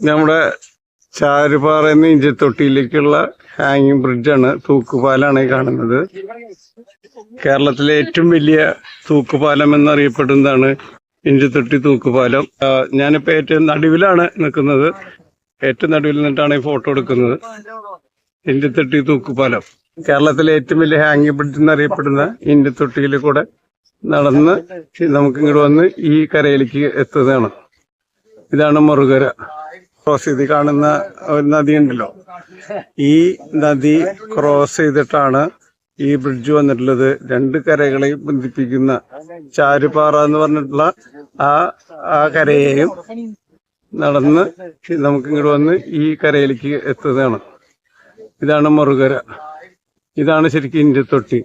നമ്മുടെ ചാരുപാറ എന്ന ഇഞ്ചത്തൊട്ടിയിലേക്കുള്ള ഹാങ്ങിങ് ബ്രിഡ്ജാണ് തൂക്കുപാലാണ് ഈ കാണുന്നത്. കേരളത്തിലെ ഏറ്റവും വലിയ തൂക്കുപാലം എന്നറിയപ്പെടുന്നതാണ് ഇഞ്ചത്തൊട്ടി തൂക്കുപാലം. ഞാനിപ്പോൾ ഞാനിപ്പോ ഏറ്റവും നടുവിലാണ് നിൽക്കുന്നത്. ഏറ്റവും നടുവിൽ നിന്നിട്ടാണ് ഈ ഫോട്ടോ എടുക്കുന്നത്. ഇഞ്ചത്തൊട്ടി തൂക്കുപാലം. കേരളത്തിലെ ഏറ്റവും വലിയ ഹാങ്ങിങ് ബ്രിഡ്ജ് എന്നറിയപ്പെടുന്ന ഇഞ്ചത്തൊട്ടിയിൽ കൂടെ നടന്ന് നമുക്ക് ഇങ്ങോട്ട് വന്ന് ഈ കരയിലേക്ക് എത്തുന്നതാണ്. ഇതാണ് മുറുകര. ക്രോസ് ചെയ്ത് കാണുന്ന ഒരു നദി ഉണ്ടല്ലോ. ഈ നദി ക്രോസ് ചെയ്തിട്ടാണ് ഈ ബ്രിഡ്ജ് വന്നിട്ടുള്ളത്. രണ്ട് കരകളെയും ബന്ധിപ്പിക്കുന്ന ചാരുപാറ എന്ന് പറഞ്ഞിട്ടുള്ള ആ ആ കരയെയും നടന്ന് നമുക്ക് ഇങ്ങോട്ട് വന്ന് ഈ കരയിലേക്ക് എത്തുന്നതാണ്. ഇതാണ് മറുകര. ഇതാണ് ശരിക്കും ഇഞ്ചത്തൊട്ടി